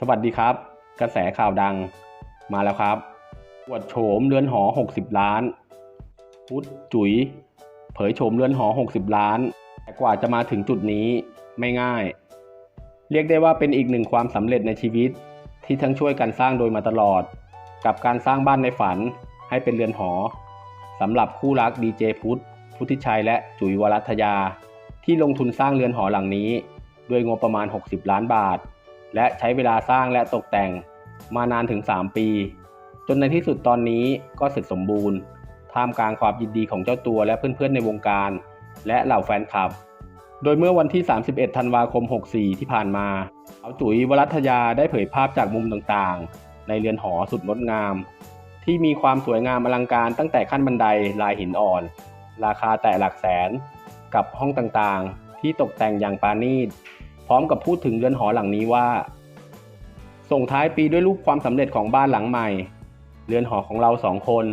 สวัสดีครับ กระแสข่าวดังมาแล้วครับอวดโฉมเรือนหอ 60 ล้าน พุทธจุ๋ย เผยโฉมเรือนหอ 60 ล้าน แต่กว่าจะมาถึงจุดนี้ไม่ง่าย เรียกได้ว่าเป็นอีกหนึ่งความสำเร็จในชีวิตที่ทั้งช่วยกันสร้างโดยมาตลอด กับการสร้างบ้านในฝันให้เป็นเรือนหอสำหรับคู่รักดีเจพุทธพุทธิชัยและจุ๋ยวรัตยา ที่ลงทุนสร้างเรือนหอหลังนี้ ด้วยงบประมาณ 60 ล้านบาท และใช้เวลาสร้างและตกแต่งมานานถึง 3 ปี จนในที่สุดตอนนี้ก็เสร็จสมบูรณ์ ท่ามกลางความยินดีของเจ้าตัวและเพื่อนๆในวงการ และเหล่าแฟนคลับ โดยเมื่อวันที่ 31 ธันวาคม 64 ที่ผ่านมาเอาจุ๋ยวรัตยาได้เผยภาพจากมุมต่างๆ ในเรือนหอสุดงดงาม ที่มีความสวยงามอลังการตั้งแต่ขั้นบันไดลายหินอ่อน ราคาแต่หลักแสน กับห้องต่างๆ ที่ตกแต่งอย่างปราณีต พร้อมกับพูดถึงเรือนหอหลังนี้ว่า ส่งท้ายปีด้วยรูปความสำเร็จของบ้านหลังใหม่ เรือนหอของเราสองคน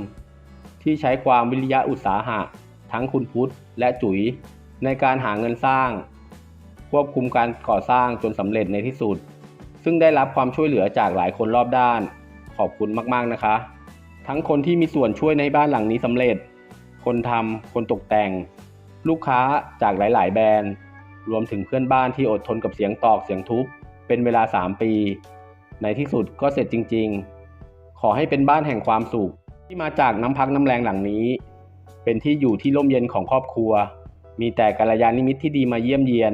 ที่ใช้ความวิริยะอุตสาหะ ทั้งคุณพุทธและจุ๋ยในการหาเงินสร้าง ควบคุมการก่อสร้างจนสำเร็จในที่สุด ซึ่งได้รับความช่วยเหลือจากหลายคนรอบด้าน ขอบคุณมากๆนะคะ ทั้งคนที่มีส่วนช่วยในบ้านหลังนี้สำเร็จ คนทำคนตกแต่ง ลูกค้าจากหลาย ๆ แบรนด์ รวมถึงเพื่อนบ้านที่อดทนกับเสียงตอกเสียงทุบเป็นเวลา 3 ปี ในที่สุดก็เสร็จจริง ๆ ขอให้เป็นบ้านแห่งความสุข ที่มาจากน้ำพักน้ำแรงหลังนี้ เป็นที่อยู่ที่ร่มเย็นของครอบครัว มีแต่กัลยาณมิตรที่ดีมาเยี่ยมเยียน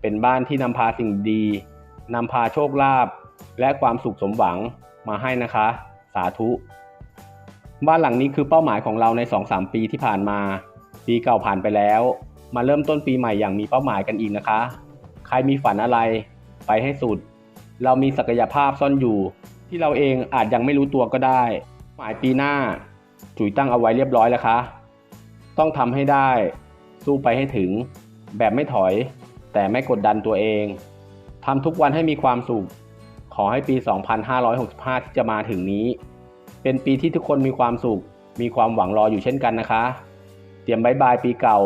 เป็นบ้านที่นำพาสิ่งดีนำพาโชคลาภและความสุขสมหวังมาให้นะคะ สาธุ บ้านหลังนี้คือเป้าหมายของเราใน 2-3 ปีที่ผ่านมา ปีเก่าผ่านไปแล้ว มาเริ่มต้นปีใหม่อย่างมีเป้าหมายกันอีกนะคะ ใครมีฝันอะไร ไปให้สุด เรามีศักยภาพซ่อนอยู่ ที่เราเองอาจยังไม่รู้ตัวก็ได้ หมายปีหน้า จุ๋ยตั้งเอาไว้เรียบร้อยแล้วคะ ต้องทำให้ได้ สู้ไปให้ถึง แบบไม่ถอย แต่ไม่กดดันตัวเองทำทุกวันให้มีความสุข ขอให้ปี 2565 ที่จะมาถึงนี้ เป็นปีที่ทุกคนมีความสุข มีความหวังรออยู่เช่นกันนะคะ เตรียมบายบายปีเก่า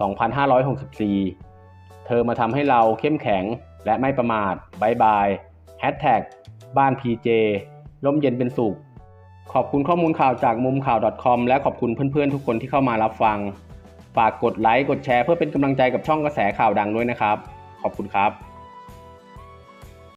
2564 เธอมาทำให้เราเข้มแข็งและไม่ประมาทบายบายแฮชแท็กบ้าน PJ ร่มเย็นเป็นสุข ขอบคุณข้อมูลข่าวจากมุมข่าว .com และขอบคุณเพื่อนๆ ทุกคนที่เข้ามารับฟัง ฝากกดไลค์ กดแชร์เพื่อเป็นกำลังใจกับช่องกระแสข่าวดังด้วยนะครับ ขอบคุณครับ